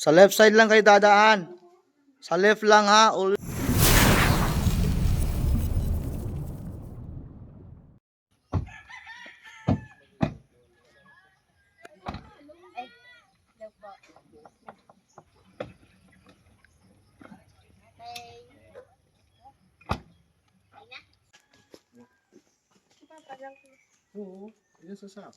Sa left side lang kayo dadaan. Sa left lang ha. Oo, yun sa sap.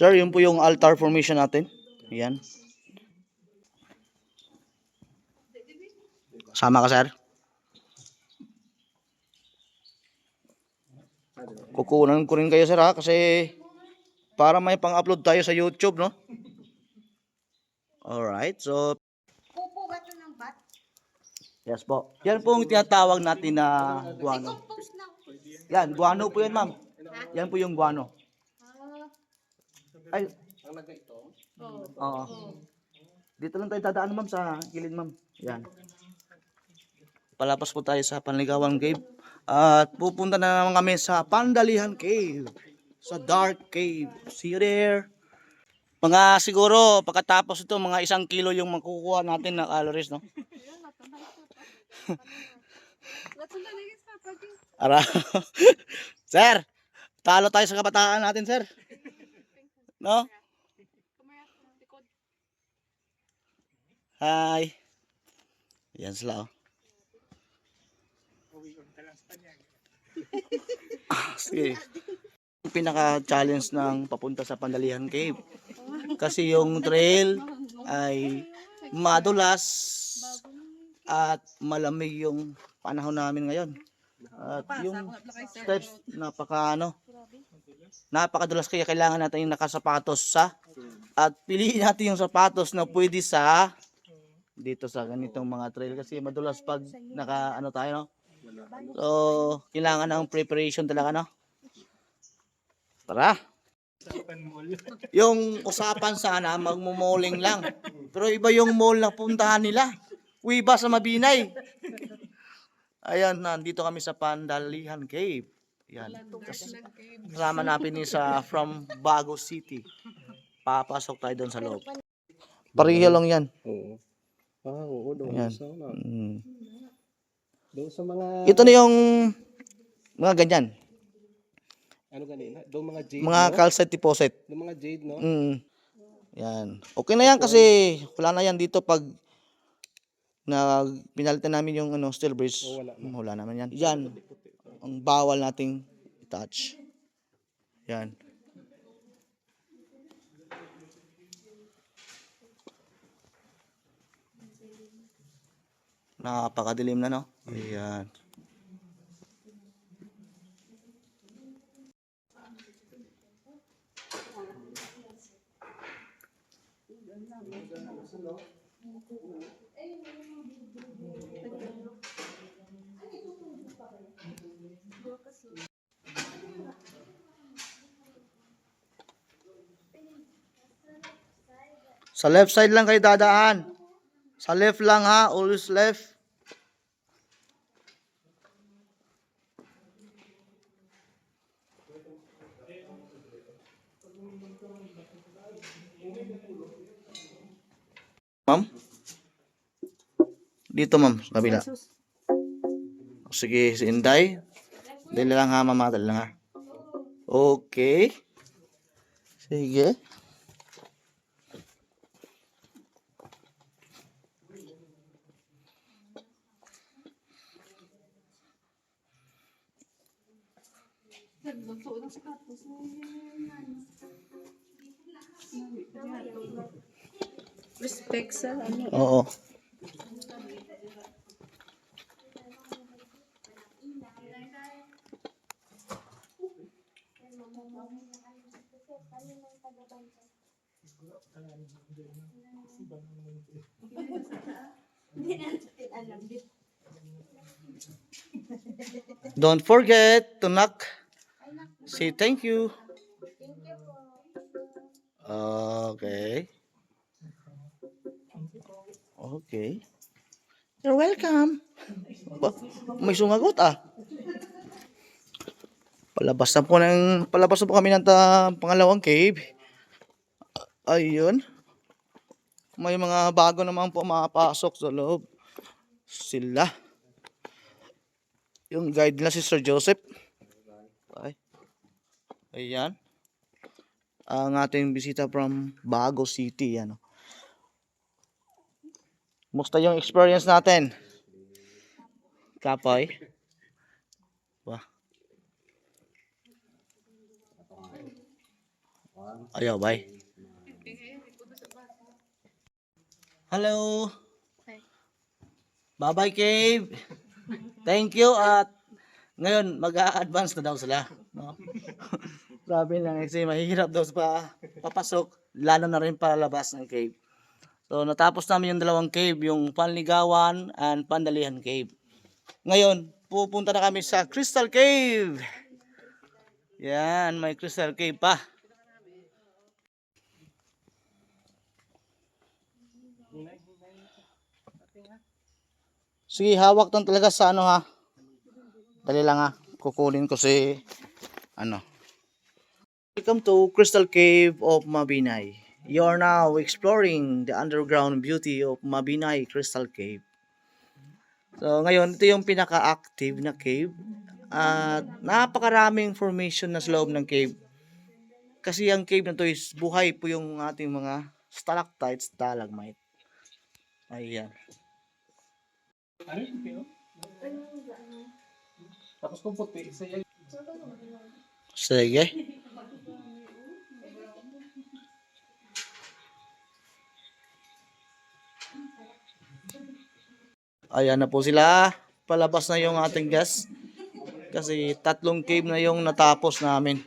Sir, yun po yung altar formation natin. Yan. Sama ka, sir? Kukunan ko rin kayo, sir, ha? Kasi para may pang-upload tayo sa YouTube, no? Alright, so Pupo ba ito ng bat? Yes po. Yan po ang tinatawag natin na guano. Na. Yan, guano po yan, ma'am. Yan po yung guano. Ah, Ay, Ang naga ito, oo. oo. Dito lang tayo dadaan, ma'am, sa gilid, ma'am. Yan. Palapas po tayo sa Panligawan Cave. At pupunta na naman kami sa Pandalihan Cave. Sa Dark Cave. See you there. Mga siguro, pagkatapos ito, mga isang kilo yung makukuha natin na calories, no? Ara. sir, talo tayo sa kabataan natin, sir. No? Hi. Yan sila, oh. Ah, Sige. Pinaka-challenge ng papunta sa Pandalihan Cave. Kasi yung trail ay madulas at malamig yung panahon namin ngayon. At yung steps napaka ano napakadulas kaya kailangan natin yung nakasapatos sa at piliin natin yung sapatos na pwede sa dito sa ganitong mga trail kasi madulas pag naka ano tayo no. So, kailangan ng preparation talaga no. Tara. Yung usapan sana magmumoling lang. Pero iba yung mall na puntahan nila. Wiba sa Mabinay. Ayan, nandito kami sa Pandalihan Cave. Yan. Kas- Kasama natin ni sa from Bago City. Papasok tayo doon sa loob. Pareho lang yan. Oo. Ah, oo, Yan. sa, Mm. Doon sa mga, Ito na yung mga ganyan. ano kanina, doon mga jade, Mga no? calcite deposit. Doon mga jade, no? Mm. Yan. Okay na yan kasi wala na yan dito pag na pinalitan namin yung ano steel bridge. Oh, wala Mm, Wala naman yan. Yan. Ang bawal nating touch. Yan. Napakadilim na no. Ayan. Sa left side lang kayo dadaan. Sa left lang ha, always left. Ma'am? Dito ma'am, sa kabila. Sige, si Inday. Dali lang ha, mama. Dali lang ha. Okay. Sige. Respect sa ano. Oo. Don't forget to knock. Say thank you. Okay. Okay. You're welcome. Ba, may sumagot ah. Palabas na po ng palabas na po kami ng ta, pangalawang cave. Ayun. May mga bago naman po makapasok sa loob. Sila. Yung guide nila si Sir Joseph. Ay. Ayan. Ang ating bisita from Bago City. Ano. Musta yung experience natin? Kapoy? Wah. Ayaw, bye. Hello. Bye-bye, Cave. Thank you at ngayon mag-a-advance na daw sila. No? Sabi lang kasi mahirap daw pa papasok, lalo na rin palabas ng cave. So natapos namin yung dalawang cave, yung Panligawan and Pandalihan Cave. Ngayon, pupunta na kami sa Crystal Cave. Yan, may Crystal Cave pa. Sige, hawak lang talaga sa ano ha. Dali lang ha. Kukunin ko si ano. Welcome to Crystal Cave of Mabinay. You are now exploring the underground beauty of Mabinay Crystal Cave. So ngayon, ito yung pinaka-active na cave. At napakaraming formation na sa loob ng cave. Kasi ang cave na to is buhay po yung ating mga stalactites, stalagmite. Ayan. Ano yung pino? Tapos kung puti, isa yan. Sige. Ayan na po sila. Palabas na yung ating guest. Kasi tatlong cave na yung natapos namin.